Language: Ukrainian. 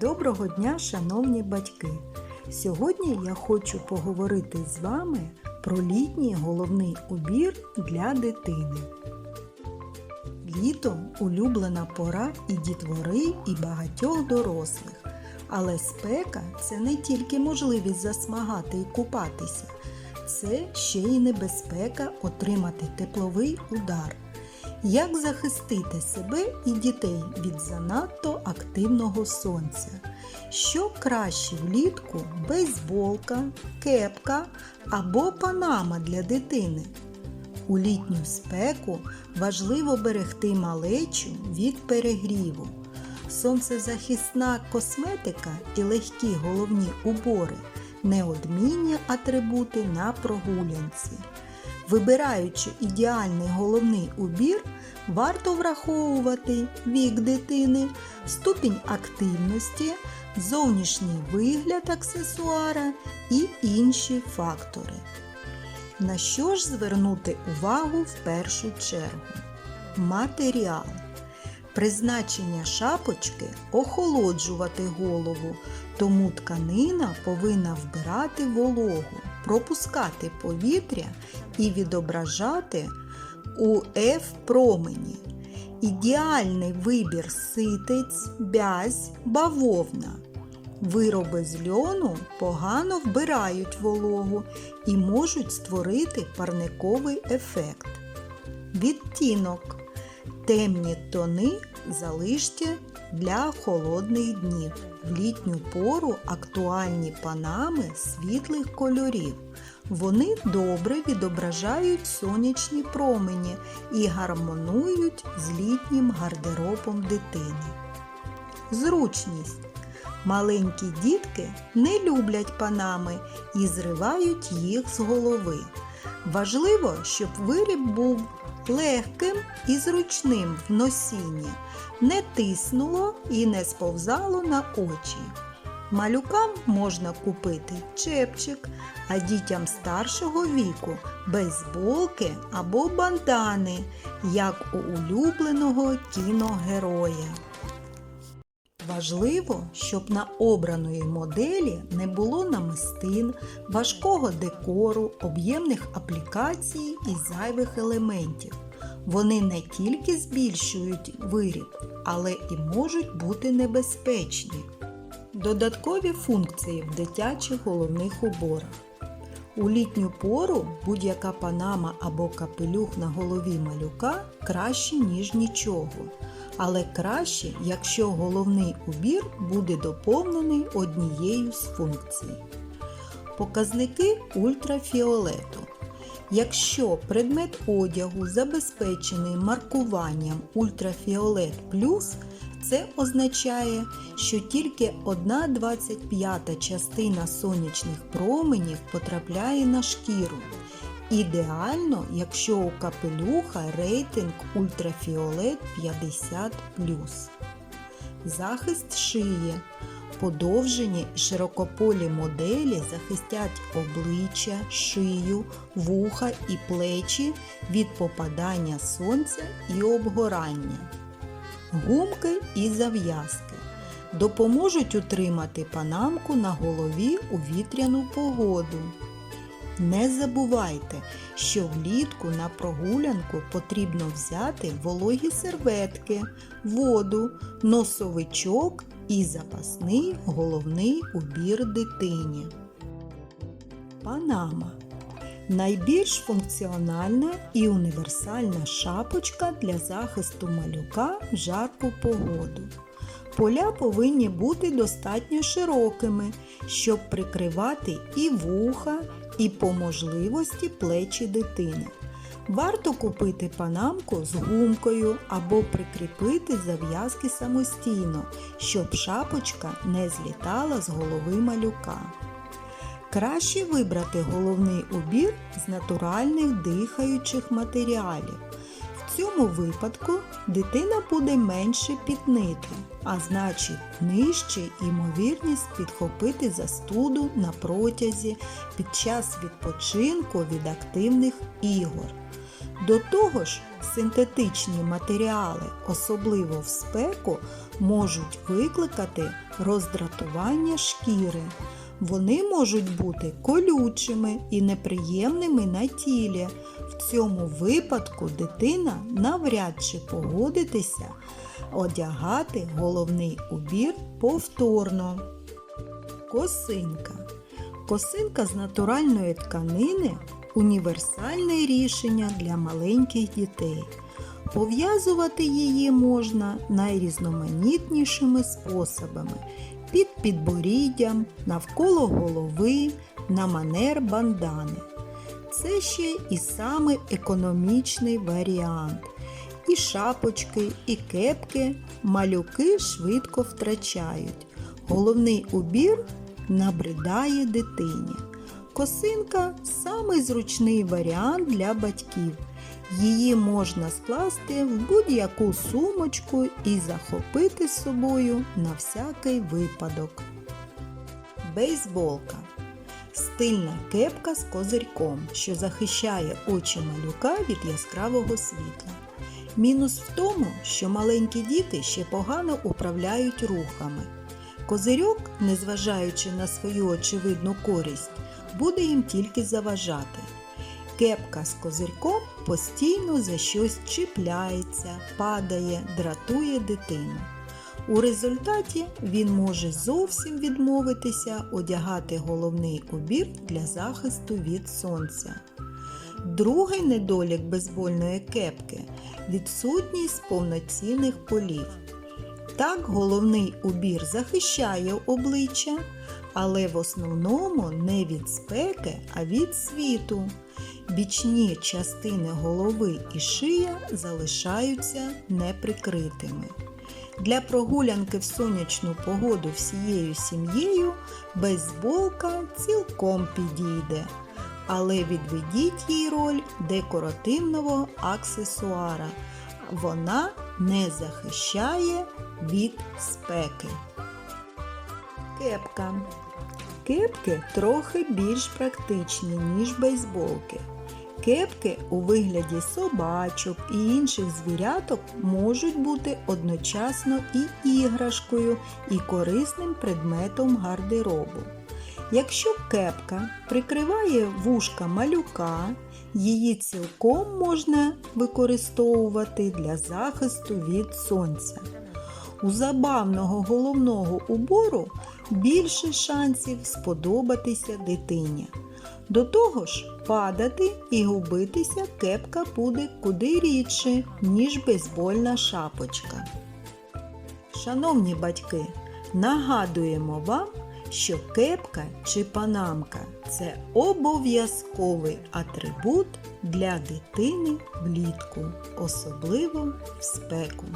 Доброго дня, шановні батьки! Сьогодні я хочу поговорити з вами про літній головний убір для дитини. Літо улюблена пора і дітвори, і багатьох дорослих. Але спека це не тільки можливість засмагати і купатися, це ще й небезпека отримати тепловий удар. Як захистити себе і дітей від занадто активного сонця? Що краще влітку бейсболка, кепка або панама для дитини? У літню спеку важливо берегти малечу від перегріву. Сонцезахисна косметика і легкі головні убори неодмінні атрибути на прогулянці. Вибираючи ідеальний головний убір, варто враховувати вік дитини, ступінь активності, зовнішній вигляд аксесуара і інші фактори. На що ж звернути увагу в першу чергу? Матеріал. Призначення шапочки охолоджувати голову, тому тканина повинна вбирати вологу, пропускати повітря і відображати УФ промені. Ідеальний вибір ситець, бязь, бавовна. Вироби з льону погано вбирають вологу і можуть створити парниковий ефект. Відтінок. Темні тони залиште для холодних днів. В літню пору актуальні панами світлих кольорів. Вони добре відображають сонячні промені і гармонують з літнім гардеробом дитини. Зручність. Маленькі дітки не люблять панами і зривають їх з голови. Важливо, щоб виріб був легким і зручним в носінні, не тиснуло і не сповзало на очі. Малюкам можна купити чепчик, а дітям старшого віку бейсболки або бандани, як у улюбленого кіногероя. Важливо, щоб на обраної моделі не було намистин, важкого декору, об'ємних аплікацій і зайвих елементів. Вони не тільки збільшують виріб, але і можуть бути небезпечні. Додаткові функції в дитячих головних уборах. У літню пору будь-яка панама або капелюх на голові малюка краще, ніж нічого. Але краще, якщо головний убір буде доповнений однією з функцій. Показники ультрафіолету. Якщо предмет одягу забезпечений маркуванням ультрафіолет плюс, це означає, що тільки 1,25 частина сонячних променів потрапляє на шкіру. Ідеально, якщо у капелюха рейтинг ультрафіолет 50. Захист шиї. Подовжені широкополі моделі захистять обличчя, шию, вуха і плечі від попадання сонця і обгорання. Гумки і зав'язки допоможуть утримати панамку на голові у вітряну погоду. Не забувайте, що влітку на прогулянку потрібно взяти вологі серветки, воду, носовичок і запасний головний убір дитині. Панама найбільш функціональна і універсальна шапочка для захисту малюка в жарку погоду. Поля повинні бути достатньо широкими, щоб прикривати і вуха, і по можливості плечі дитини. Варто купити панамку з гумкою або прикріпити зав'язки самостійно, щоб шапочка не злітала з голови малюка. Краще вибрати головний убір з натуральних дихаючих матеріалів. В цьому випадку дитина буде менше пітнити, а значить нижче ймовірність підхопити застуду на протязі під час відпочинку від активних ігор. До того ж, синтетичні матеріали, особливо в спеку, можуть викликати роздратування шкіри. Вони можуть бути колючими і неприємними на тілі. В цьому випадку дитина навряд чи погодитися одягати головний убір повторно. Косинка. Косинка з натуральної тканини універсальне рішення для маленьких дітей. Пов'язувати її можна найрізноманітнішими способами під підборіддям, навколо голови, на манер бандани. Це ще і саме економічний варіант. І шапочки, і кепки малюки швидко втрачають. Головний убір набридає дитині. Косинка самий зручний варіант для батьків. Її можна скласти в будь-яку сумочку і захопити з собою на всякий випадок. Бейсболка. Стильна кепка з козирьком, що захищає очі малюка від яскравого світла. Мінус в тому, що маленькі діти ще погано управляють рухами. Козирьок, незважаючи на свою очевидну користь, буде їм тільки заважати. Кепка з козирьком постійно за щось чіпляється, падає, дратує дитину. У результаті він може зовсім відмовитися одягати головний убір для захисту від сонця. Другий недолік бейсбольної кепки відсутність повноцінних полів. Так, головний убір захищає обличчя, але в основному не від спеки, а від світу. Бічні частини голови і шия залишаються неприкритими. Для прогулянки в сонячну погоду всією сім'єю бейсболка цілком підійде, але відведіть їй роль декоративного аксесуара. Вона не захищає від спеки. Кепка. Кепки трохи більш практичні, ніж бейсболки. Кепки у вигляді собачок і інших звіряток можуть бути одночасно і іграшкою, і корисним предметом гардеробу. Якщо кепка прикриває вушка малюка, її цілком можна використовувати для захисту від сонця. У забавного головного убору більше шансів сподобатися дитині. До того ж, падати і губитися кепка буде куди рідше, ніж бейсбольна шапочка. Шановні батьки, нагадуємо вам, що кепка чи панамка це обов'язковий атрибут для дитини влітку, особливо в спеку.